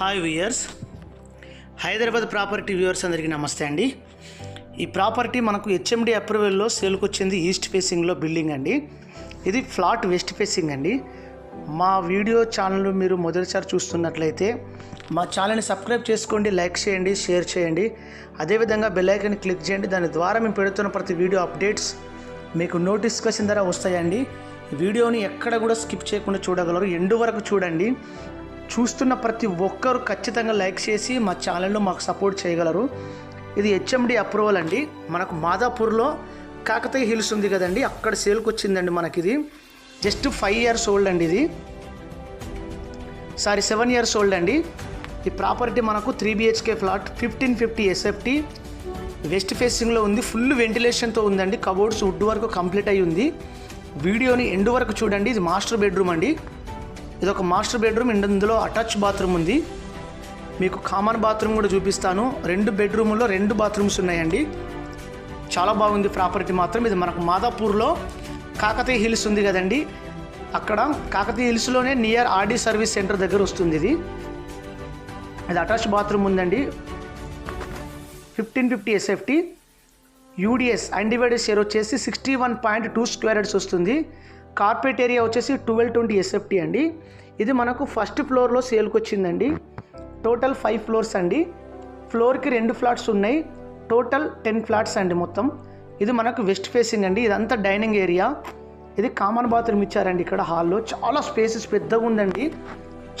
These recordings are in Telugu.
Hi viewers. Hyderabad property viewers అందరికీ నమస్తే అండి. ఈ ప్రాపర్టీ మనకు హెచ్ఎండి అప్రూవల్లో సేల్కి వచ్చింది ఈస్ట్ ఫేసింగ్లో బిల్డింగ్ అండి. ఇది ఫ్లాట్ వెస్ట్ ఫేసింగ్ అండి. మా వీడియో ఛానల్ మీరు మొదటిసారి చూస్తున్నట్లయితే మా ఛానల్ని సబ్స్క్రైబ్ చేసుకోండి లైక్ చేయండి షేర్ చేయండి. అదేవిధంగా బెల్లైకన్ క్లిక్ చేయండి. దాని ద్వారా మేము పెడుతున్న ప్రతి వీడియో అప్డేట్స్ మీకు నోటిఫికేషన్ ద్వారా వస్తాయండి. వీడియోని ఎక్కడ కూడా స్కిప్ చేయకుండా చూడగలరు. ఎండు వరకు చూడండి. చూస్తున్న ప్రతి ఒక్కరు ఖచ్చితంగా లైక్ చేసి మా ఛానల్ను మాకు సపోర్ట్ చేయగలరు. ఇది హెచ్ఎండి అప్రూవల్ అండి. మనకు మాదాపూర్లో కాకతీయ హిల్స్ ఉంది కదండి అక్కడ సేల్కి వచ్చిందండి మనకి ఇది జస్ట్ ఫైవ్ ఇయర్స్ ఓల్డ్ అండి ఇది. సారీ సెవెన్ ఇయర్స్ ఓల్డ్ అండి. ఈ ప్రాపర్టీ మనకు three BHK flat fifteen fifty SFT. West ఫేసింగ్లో ఉంది ఫుల్ వెంటిలేషన్తో ఉందండి. కబోర్డ్స్ వుడ్ వరకు కంప్లీట్ అయి ఉంది వీడియోని ఎండ్ వరకు చూడండి ఇది మాస్టర్ బెడ్రూమ్ అండి. ఇది ఒక మాస్టర్ బెడ్రూమ్ ఇందులో అటాచ్ బాత్రూమ్ ఉంది. మీకు కామన్ బాత్రూమ్ కూడా చూపిస్తాను. రెండు బెడ్రూమ్లో రెండు బాత్రూమ్స్ ఉన్నాయండి. చాలా బాగుంది ప్రాపర్టీ మాత్రం. ఇది మనకు మాదాపూర్లో కాకతీయ హిల్స్ ఉంది కదండి. అక్కడ కాకతీయ హిల్స్లోనే నియర్ ఆర్డీ సర్వీస్ సెంటర్ దగ్గర వస్తుంది ఇది. ఇది అటాచ్ బాత్రూమ్ ఉందండి. Fifteen fifty SFT UDS undivided share వచ్చేసి sixty one point two square heads వస్తుంది. కార్పెట్ ఏరియా వచ్చేసి ట్వెల్వ్ ట్వంటీ ఎస్ఎఫ్టీ అండి. ఇది మనకు ఫస్ట్ ఫ్లోర్లో సేల్కి వచ్చిందండి టోటల్ ఫైవ్ ఫ్లోర్స్ అండి. ఫ్లోర్కి రెండు ఫ్లాట్స్ ఉన్నాయి. టోటల్ టెన్ ఫ్లాట్స్ అండి మొత్తం. ఇది మనకు వెస్ట్ ఫేసింగ్ అండి. ఇదంతా డైనింగ్ ఏరియా. ఇది కామన్ బాత్రూమ్ ఇచ్చారండి ఇక్కడ హాల్లో. చాలా స్పేసెస్ పెద్దగా ఉందండి.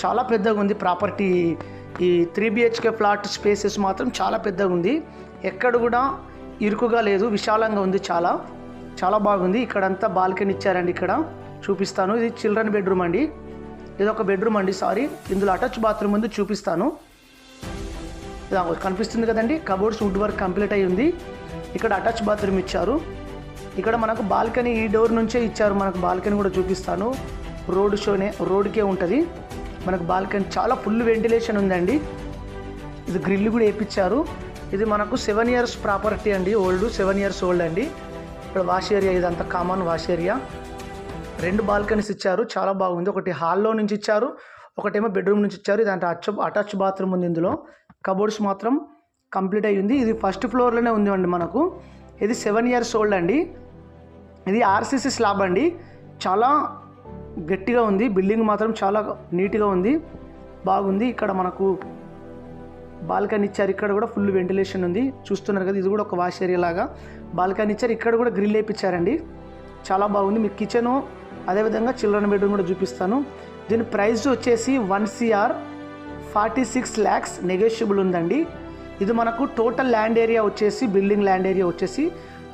చాలా పెద్దగా ఉంది. ప్రాపర్టీ ఈ త్రీ బిహెచ్కే ఫ్లాట్ స్పేసెస్ మాత్రం చాలా పెద్దగా ఉంది. ఎక్కడ కూడా ఇరుకుగా లేదు. విశాలంగా ఉంది చాలా. చాలా బాగుంది. ఇక్కడంతా బాల్కనీ ఇచ్చారండి ఇక్కడ. చూపిస్తాను. ఇది చిల్డ్రన్ బెడ్రూమ్ అండి. ఇది ఒక బెడ్రూమ్ అండి సారీ. ఇందులో అటాచ్ బాత్రూమ్ ఉంది చూపిస్తాను. ఇలా కనిపిస్తుంది కదండి కబోర్డ్స్ వుడ్ వర్క్ కంప్లీట్ అయ్యి ఉంది. ఇక్కడ అటాచ్ బాత్రూమ్ ఇచ్చారు. ఇక్కడ మనకు బాల్కనీ ఈ డోర్ నుంచే ఇచ్చారు. మనకు బాల్కనీ కూడా చూపిస్తాను. రోడ్ షోనే రోడ్కే ఉంటుంది. మనకు బాల్కనీ చాలా ఫుల్ వెంటిలేషన్ ఉందండి. ఇది గ్రిల్ కూడా వేయించారు ఇది మనకు సెవెన్ ఇయర్స్ ప్రాపర్టీ అండి ఓల్డ్ సెవెన్ ఇయర్స్ ఓల్డ్ అండి. ఇక్కడ వాష్ ఏరియా ఇదంతా కామన్ వాష్ ఏరియా రెండు బాల్కనీస్ ఇచ్చారు చాలా బాగుంది. ఒకటి హాల్లో నుంచి ఇచ్చారు ఒకటేమో బెడ్రూమ్ నుంచి ఇచ్చారు. ఇది అంటే అచ్చ అటాచ్ బాత్రూమ్ ఉంది ఇందులో. కబోర్డ్స్ మాత్రం కంప్లీట్ అయ్యి ఉంది. ఇది ఫస్ట్ ఫ్లోర్లోనే ఉంది అండి మనకు. ఇది సెవెన్ ఇయర్స్ ఓల్డ్ అండి. ఇది ఆర్సీసీ స్లాబ్ అండి. చాలా గట్టిగా ఉంది. బిల్డింగ్ మాత్రం చాలా నీట్గా ఉంది. బాగుంది. ఇక్కడ మనకు బాల్కనీ ఇచ్చారు. ఇక్కడ కూడా ఫుల్ వెంటిలేషన్ ఉంది. చూస్తున్నారు కదా ఇది కూడా ఒక వాష్ ఏరియా లాగా. బాల్కనీ ఇచ్చారు. ఇక్కడ కూడా గ్రిల్ వేయించారండి చాలా బాగుంది. మీకు కిచెను అదేవిధంగా చిల్డ్రన్ బెడ్రూమ్ కూడా చూపిస్తాను. దీని ప్రైస్ వచ్చేసి one CR forty six lakhs negotiable ఉందండి. ఇది మనకు టోటల్ ల్యాండ్ ఏరియా వచ్చేసి బిల్డింగ్ ల్యాండ్ ఏరియా వచ్చేసి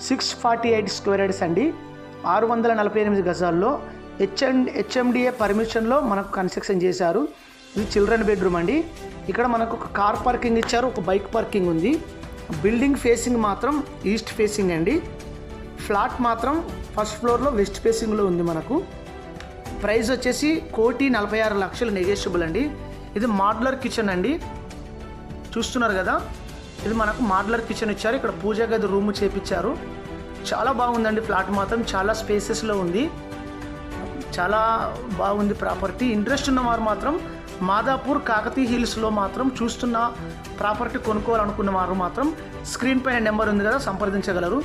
six forty eight square yards అండి. ఆరు వందల నలభై ఎనిమిది గజాల్లో హెచ్ఎం హెచ్ఎండిఏ పర్మిషన్లో మనకు కన్స్ట్రక్షన్ చేశారు. ఇది చిల్డ్రన్ బెడ్రూమ్ అండి. ఇక్కడ మనకు ఒక కార్ పార్కింగ్ ఇచ్చారు ఒక బైక్ పార్కింగ్ ఉంది. బిల్డింగ్ ఫేసింగ్ మాత్రం ఈస్ట్ ఫేసింగ్ అండి. ఫ్లాట్ మాత్రం ఫస్ట్ ఫ్లోర్లో వెస్ట్ ఫేసింగ్లో ఉంది మనకు. ప్రైస్ వచ్చేసి కోటి నలభై ఆరు లక్షలు నెగోషియబుల్ అండి. ఇది మాడ్యులర్ కిచెన్ అండి. చూస్తున్నారు కదా ఇది మనకు మాడ్యులర్ కిచెన్ ఇచ్చారు. ఇక్కడ పూజ గది రూమ్ చేపించారు. చాలా బాగుందండి ఫ్లాట్ మాత్రం. చాలా స్పేసెస్లో ఉంది. చాలా బాగుంది ప్రాపర్టీ. ఇంట్రెస్ట్ ఉన్నవారు మాత్రం మాదాపూర్ కాకతీ హిల్స్లో మాత్రం చూస్తున్న ప్రాపర్టీ కొనుక్కోవాలనుకున్న వారు మాత్రం స్క్రీన్ పైన నెంబర్ ఉంది కదా సంప్రదించగలరు.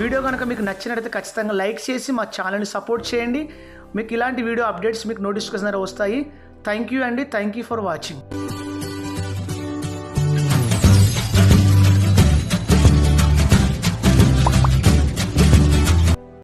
వీడియో కనుక మీకు నచ్చినట్లయితే ఖచ్చితంగా లైక్ చేసి మా ఛానల్ని సపోర్ట్ చేయండి. మీకు ఇలాంటి వీడియో అప్డేట్స్ మీకు నోటిఫికేషన్ వస్తాయి. థ్యాంక్ యూ అండి. Thank you for watching.